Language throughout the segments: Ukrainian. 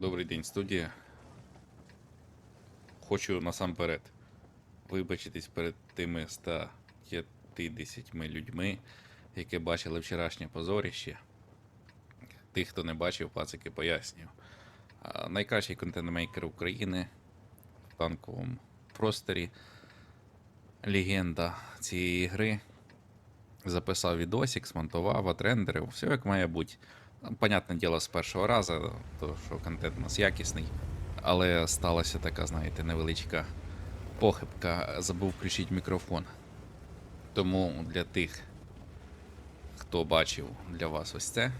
Добрий день, студія. Хочу насамперед вибачитись перед тими 150 людьми, які бачили вчорашнє позоріще. Тих, хто не бачив, пацики пояснюю. Найкращий контент-мейкер України в танковому просторі. Легенда цієї гри. Записав відосик, смонтував, отрендерив, все як має бути. Понятне діло, з першого разу, то що контент у нас якісний. Але сталася така, знаєте, невеличка похибка. Забув включити мікрофон. Тому для тих, хто бачив для вас ось це.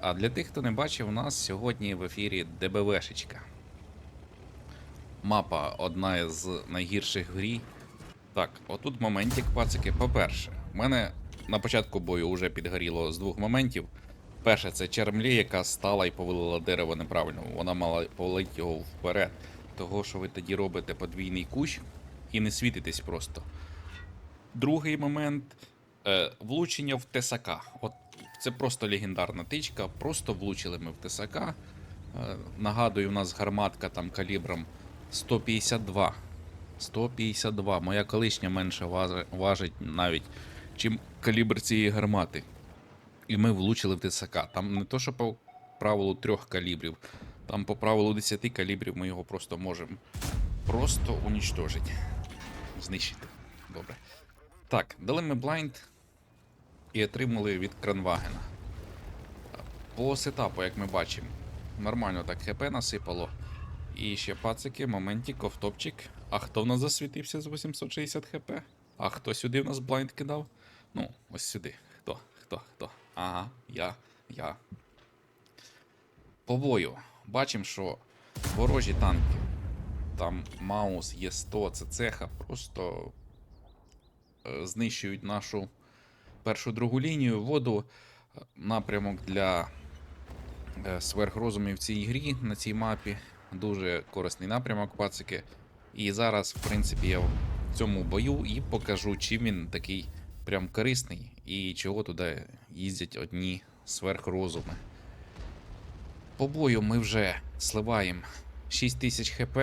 А для тих, хто не бачив, у нас сьогодні в ефірі ДБВшечка. Мапа одна з найгірших в грі. Так, отут моментик, пацики. По-перше, в мене на початку бою вже підгоріло з двох моментів. Перше, це чермлі, яка стала і повалила дерево неправильно. Вона мала повалити його вперед. Того, що ви тоді робите подвійний кущ і не світитесь просто. Другий момент е, влучення в ТСК. От це просто легендарна тичка. Просто влучили ми в ТСК. Е, нагадую, у нас гарматка там калібром 152. 152. Моя колишня менше важить навіть, чим калібр цієї гармати. І ми влучили в ТСК. Там не то, що по правилу трьох калібрів, там по правилу 10 калібрів ми його просто можемо просто унічтожити. Знищити. Добре. Так, дали ми блайнд і отримали від Кранвагена. По сетапу, як ми бачимо, нормально так ХП насипало. І ще пацики, моментик, офтопчик. А хто в нас засвітився з 860 хп? А хто сюди в нас блайнд кидав? Ну, ось сюди. Хто? Хто? Хто? Ага, я, я. По бою. Бачимо, що ворожі танки. Там Маус, Є100, це цеха, просто е, знищують нашу першу другу лінію, воду, е, напрямок для е, сверхрозумів в цій грі на цій мапі. Дуже корисний напрямок, пацики. І зараз, в принципі, я в цьому бою і покажу, чим він такий прям корисний і чого туди їздять одні сверхрозуми. По бою ми вже сливаємо 6000 хп.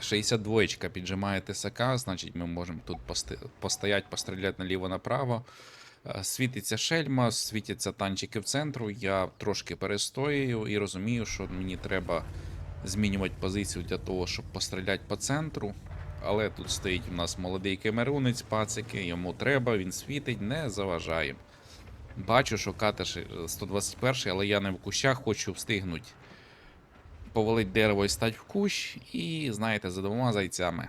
62 піджимає ТСК, значить ми можемо тут постояти, постріляти наліво-направо. Е, Світиться шельма, світяться танчики в центру. Я трошки перестоюю і розумію, що мені треба змінювати позицію для того, щоб постріляти по центру. Але тут стоїть у нас молодий кемерунець, пацики, йому треба, він світить, не заважає. Бачу, що катиш 121, але я не в кущах, хочу встигнути повалить дерево і стать в кущ, і, знаєте, за двома зайцями.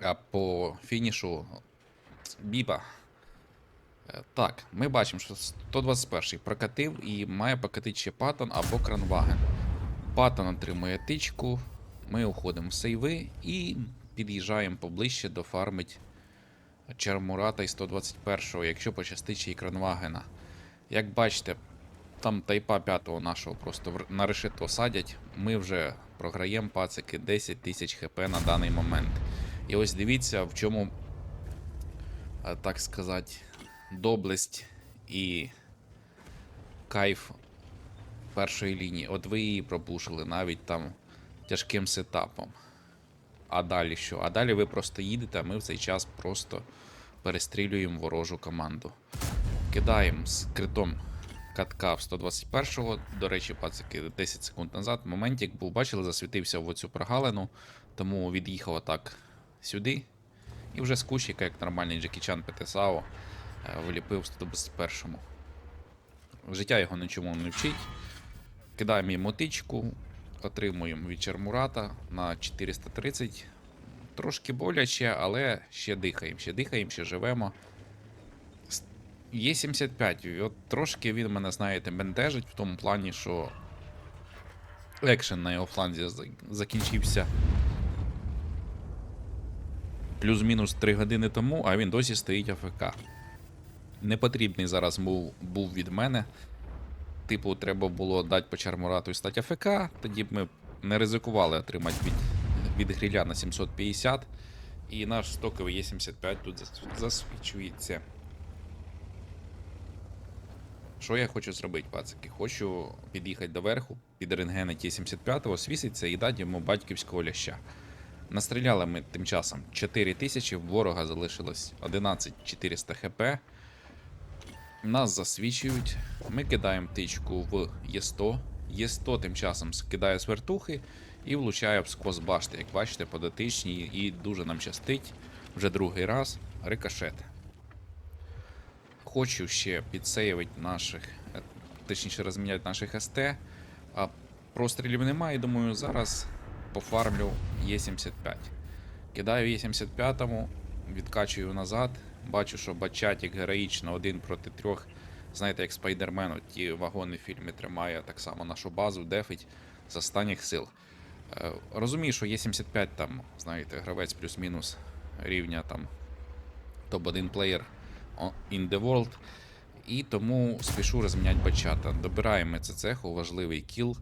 А по фінішу біба. Е, Так, ми бачимо, що 121 прокатив і має покатити ще Паттон або Кранваген. Паттон отримує тичку, ми уходимо в сейви і під'їжджаємо поближче до фармить Чермурата і 121-го, якщо пощастить ще й. Як бачите, там тайпа 5-го нашого просто на решето садять. Ми вже програємо пацики 10 тисяч хп на даний момент. І ось дивіться, в чому, е, так сказати, доблесть і кайф першої лінії. От ви її пропушили навіть там тяжким сетапом. А далі що? А далі ви просто їдете, а ми в цей час просто перестрілюємо ворожу команду. Кидаємо з критом катка в 121-го. До речі, пацики, 10 секунд назад. Моментик був, бачили, засвітився в оцю прогалину, тому від'їхав отак сюди. І вже з кущика, як нормальний Джекі Чан ПТСАО, е, вліпив в 121-му. Життя його нічому не вчить. Кидаємо йому тичку, отримуємо від Чермурата на 430. Трошки боляче, але ще дихаємо, ще дихаємо, ще живемо. Є 75. От трошки він мене, знаєте, бентежить в тому плані, що екшен на його фланзі закінчився плюс-мінус 3 години тому, а він досі стоїть АФК. Непотрібний зараз був, був від мене. Типу, треба було дати по Чармурату і стати АФК, тоді б ми не ризикували отримати від, від гриля на 750. І наш стоковий Е75 тут засвічується. Що я хочу зробити, пацики? Хочу під'їхати до верху, під рентгени Ті-75 свіситься і дать йому батьківського ляща. Настріляли ми тим часом 4 тисячі, ворога залишилось 11 400 хп. Нас засвічують. Ми кидаємо тичку в Є100. Є100 тим часом скидає свертухи і влучає в сквозь башти. Як бачите, по дотичній і дуже нам щастить. Вже другий раз рикошет. Хочу ще підсейвити наших, е, точніше розміняти наших СТ. А прострілів немає, думаю, зараз пофармлю Є75. Кидаю Є75, відкачую назад. Бачу, що бачатік героїчно один проти трьох. Знаєте, як Спайдермен, ті вагони в фільмі тримає так само нашу базу, дефить з останніх сил. Е, Розумію, що Є75 там, знаєте, гравець плюс-мінус рівня там топ-1 плеєр in the world. І тому спішу розміняти бачата. Добираємо це цеху, важливий кіл.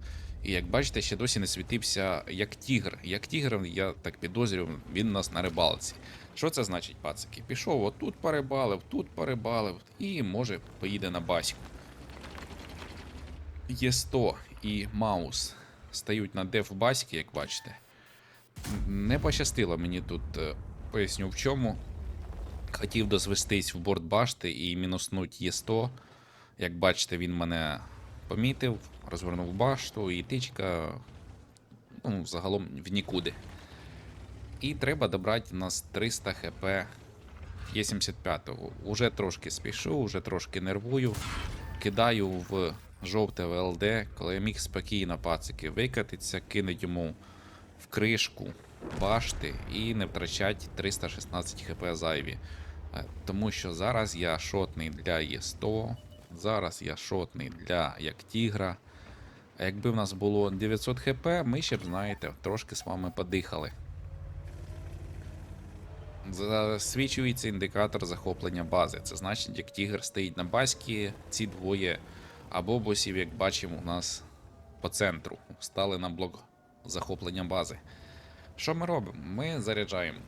І як бачите, ще досі не світився як тігр. Як тігр, я так підозрюю, він у нас на рибалці. Що це значить, пацики? Пішов отут порибалив, тут порибалив, і може поїде на баську. Є 100 і Маус стають на деф баськи, як бачите. Не пощастило мені тут, е, поясню в чому. Хотів дозвестись в борт башти і мінуснуть Є100. Як бачите, він мене помітив, розвернув башту і тичка ну, загалом в нікуди. І треба добрати у нас 300 хп Є75. Уже трошки спішу, уже трошки нервую. Кидаю в жовте ВЛД, коли я міг спокійно пацики викатиться, кинуть йому в кришку башти і не втрачать 316 хп зайві. Е, Тому що зараз я шотний для Є100, зараз я шотний для як Тігра. А якби в нас було 900 хп, ми ще б, знаєте, трошки з вами подихали. Засвічується індикатор захоплення бази. Це значить, як тігр стоїть на баські, ці двоє або босів, як бачимо, у нас по центру стали на блок захоплення бази. Що ми робимо? Ми заряджаємо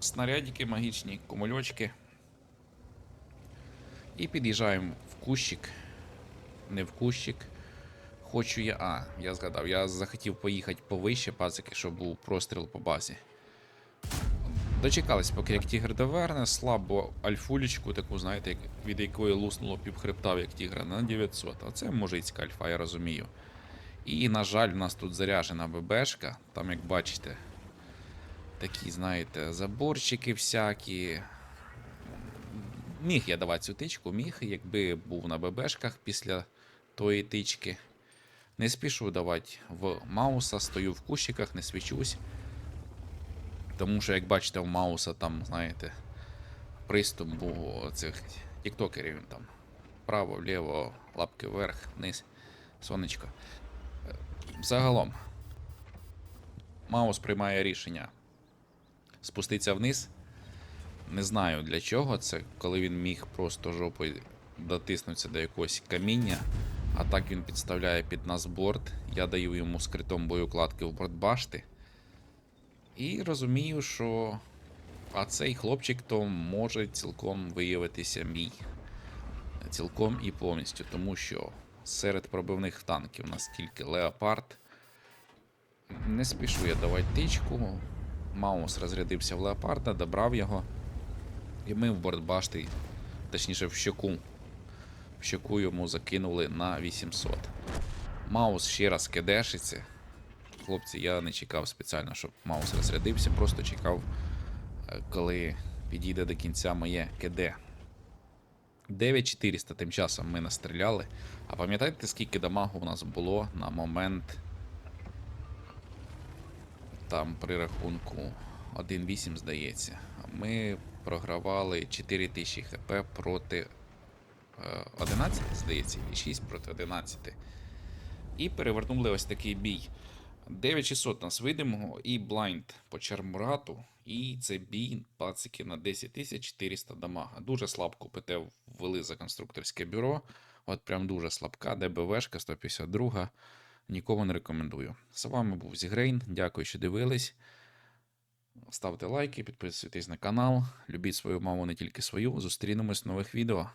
снарядики магічні, кумульочки. І під'їжджаємо в кущик. Не в кущик. Хочу я. А, я згадав, я захотів поїхати повище, пацики, щоб був простріл по базі. Дочекались, поки як тігр доверне, слабо альфулечку, таку, знаєте, від якої луснуло півхребта, як тігра, на 900. Оце мужицька альфа, я розумію. І, на жаль, у нас тут заряжена ББшка. Там, як бачите, такі, знаєте, заборчики всякі. Міг я давати цю тичку, міг, якби був на ББшках після тої тички. Не спішу давати в Мауса, стою в кущиках, не свічусь. Тому що, як бачите, у Мауса там, знаєте, приступ був цих тіктокерів він там. Вправо, вліво, лапки вверх, вниз, сонечко. Загалом, Маус приймає рішення спуститися вниз. Не знаю для чого це, коли він міг просто жопою дотиснутися до якогось каміння. А так він підставляє під нас борт. Я даю йому скритом боєукладки в борт башти. І розумію, що а цей хлопчик то може цілком виявитися мій. Цілком і повністю, тому що серед пробивних танків у нас тільки Леопард. Не спішу я давати тичку. Маус розрядився в Леопарда, добрав його. І ми в бортбашти, точніше в щоку. В щоку йому закинули на 800. Маус ще раз кидешиться. Хлопці, я не чекав спеціально, щоб Маус розрядився, просто чекав, е, коли підійде до кінця моє КД. 9400 тим часом ми настріляли. А пам'ятаєте, скільки дамагу у нас було на момент там при рахунку 1.8, здається. Ми програвали 4000 хп проти е, 11, здається, і 6 проти 11. І перевернули ось такий бій. 9600 нас видимого і блайнд по Чармурату. І це бій пацики на 10400 дамага. Дуже слабко ПТ ввели за конструкторське бюро. От прям дуже слабка. ДБВшка 152. Нікому не рекомендую. З вами був Зігрейн. Дякую, що дивились. Ставте лайки, підписуйтесь на канал. Любіть свою маму, не тільки свою. Зустрінемось в нових відео.